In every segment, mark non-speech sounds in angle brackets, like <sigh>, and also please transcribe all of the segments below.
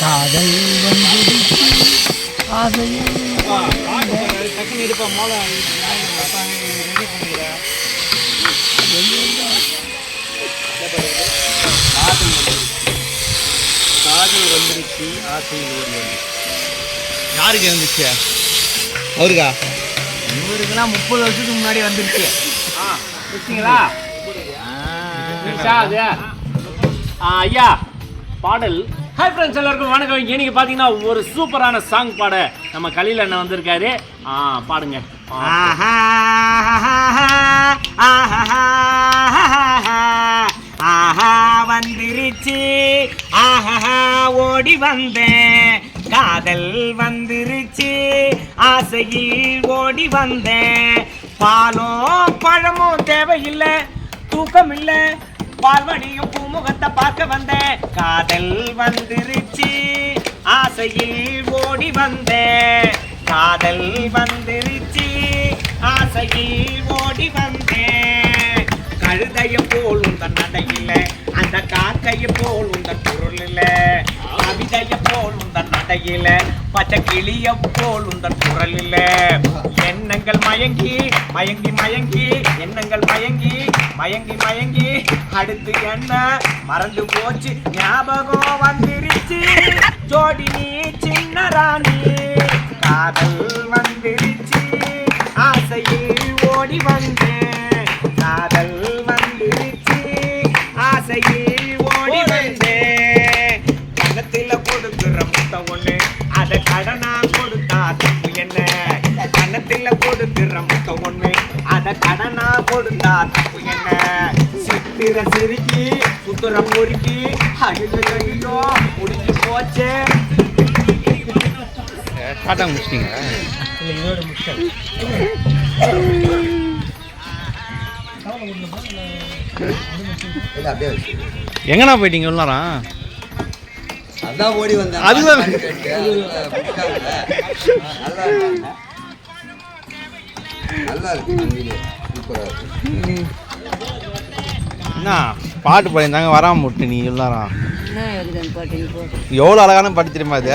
காதல் வந்து ஆசையில் டக்குன்னு எடுப்பா மோளை ரெடி பண்ணிக்கிறேன் காதல் வந்துருச்சு ஆசையில் ஓடி வந்து யாருக்கு இருந்துச்சு அவருக்கா இவருக்கெல்லாம் முப்பது வருஷத்துக்கு முன்னாடி வந்துருச்சு வச்சிங்களா ஐயா. பாடல். ஹாய் ஃப்ரெண்ட்ஸ் எல்லாருக்கும் வணக்கம். இன்னைக்கு பார்த்தீங்கன்னா ஒரு சூப்பரான சாங் பாட நம்ம கலியில் அண்ணன் வந்திருக்காரு. ஆ பாடுங்க. ஆஹா ஆஹா ஆஹா வந்துருச்சு. ஆஹா ஓடி வந்தேன். காதல் வந்துருச்சு. ஆசையில் ஓடி வந்தேன். பாலோ பழமோ தேவையில்லை. தூக்கம் இல்லை பால்வடியும் பூமுக காதல் வந்துருச்சு. ஆசையில் ஓடி வந்தேன் காதல் வந்துருச்சு. ஆசையில் ஓடி வந்தேன் கழுதைய போல் உந்த நடையில் அந்த காக்கைய போல் உந்த பொருள் இல்லை கவிதைய நடையில பச்சை கிளிய போல் உந்தன் குரல் இல்ல எண்ணங்கள் மயங்கி மயங்கி மயங்கி எண்ணங்கள் மயங்கி மயங்கி மயங்கி. அடுத்து என்ன? மறந்து போச்சு ஞாபகம் வந்துருச்சு. ஜோடி நீ சின்ன ராணி. காதல் வந்துருச்சு. ஆசையில் ஓடி வந்து கொடுக்குற முத்தம் ஒண்ணு. அத கடனா கொடுத்தா தப்பு என்ன? கணத்துல கொடுக்குற முத்தம் ஒண்ணு. அத கடனா கொடுத்தா தப்பு என்ன? சித்திர சிரிக்கி சுத்துற பொறுக்கி அகில ஐயோ முடிஞ்சு போச்சே. பாட்டா முடிச்சிட்டீங்க? இதோட முக்கியம் எங்கண்ணா போயிட்டீங்க உள்ளாரம் அதான் ஓடி வந்தேன் அதுதான். நல்லா இருக்கு. என்ன? பாட்டு பாடியிருந்தாங்க வராம விட்டு நீ எல்லாரும். எவ்வளோ அழகான பாட்டு தெரியுமா அது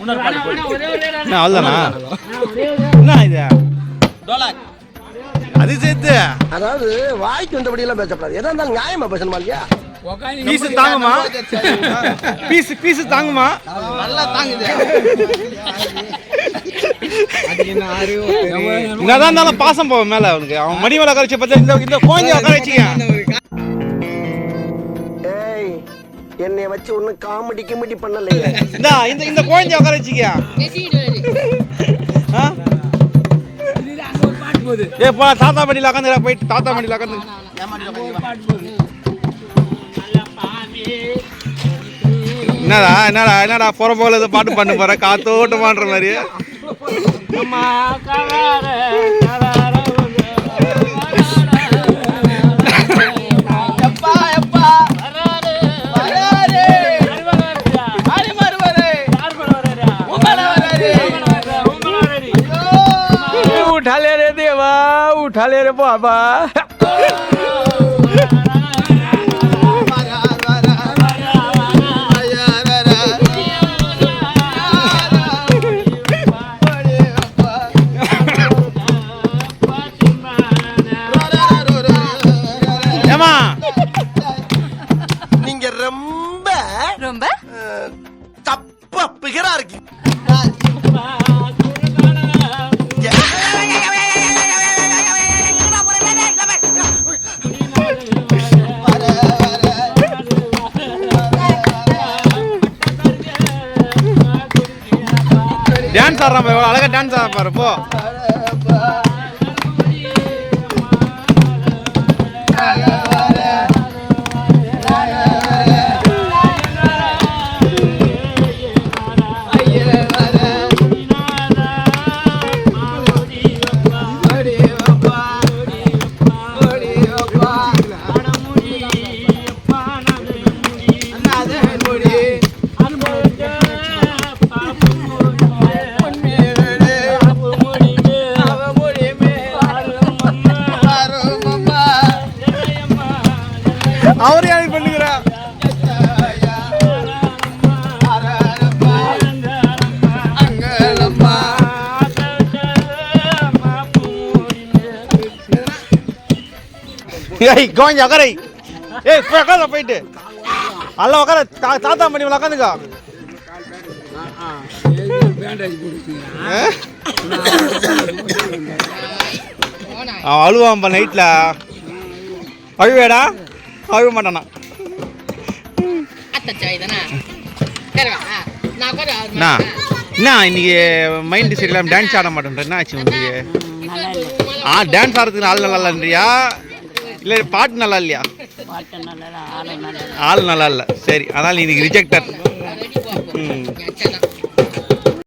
என்ன அவ்வளோதானா என்ன இது? அது சேர்த்து அதாவது வாய்க்கு வந்தபடி எல்லாம் பேசக்கூடாது எதா இருந்தாலும் நியாயமா பேசணுமா இல்லையா? பீஸ் தாங்குமா? பீஸ் <laughs> பீஸ் தாங்குமா? என்னதான் இருந்தாலும் பாசம் போவோம் மேல அவனுக்கு. அவன் மடி மேல கரைச்சி பார்த்தா இந்த இந்த உட்கார என்னைய வச்சு ஒன்னும் காமெடி கிமெடி பண்ணலையே. இந்த இந்த இந்த குழந்தைய உட்கார வச்சுக்க ஆ? ஏய் போ தாத்தா மடியில் உட்காந்து போயிட்டு தாத்தா மடியில் உட்காந்து என்னடா என்னடா என்னடா புற போல ஏதோ பாட்டு பண்ண போற காத்தோட்டமான்ற மாதிரி उठाले रे देवा उठाले रे बाबा ஏமா நீங்க ரொம்ப ரொம்ப அஹ், தப்பா பிகரா இருக்கீங்க டான்ஸ் ஆடுறான் பாரு, எவ்வளவு டான்ஸ் ஆடுற பாரு போ. ஏய் கோஞ்சம் உக்காரை. ஏய் போய் உட்கார போயிட்டு. அல்ல உட்கார தா- தாத்தா பண்ணி உட்காந்துக்கோ அவன் அழுவான்பா நைட்ல. அழுவேடா. அழுவ மாட்டானா. இன்னைக்கு மைண்ட் சரியில்லாம டான்ஸ் ஆட மாட்டேன்ற என்ன ஆச்சு உங்களுக்கு ஆ டான்ஸ் ஆடுறதுக்கு ஆள் நல்லா இல்லைன்றியா? இல்லை பாட்டு நல்லா இல்லையா? ஆள் நல்லா இல்லை. சரி அதனால் இன்னைக்கு ரிஜெக்டட் ம்.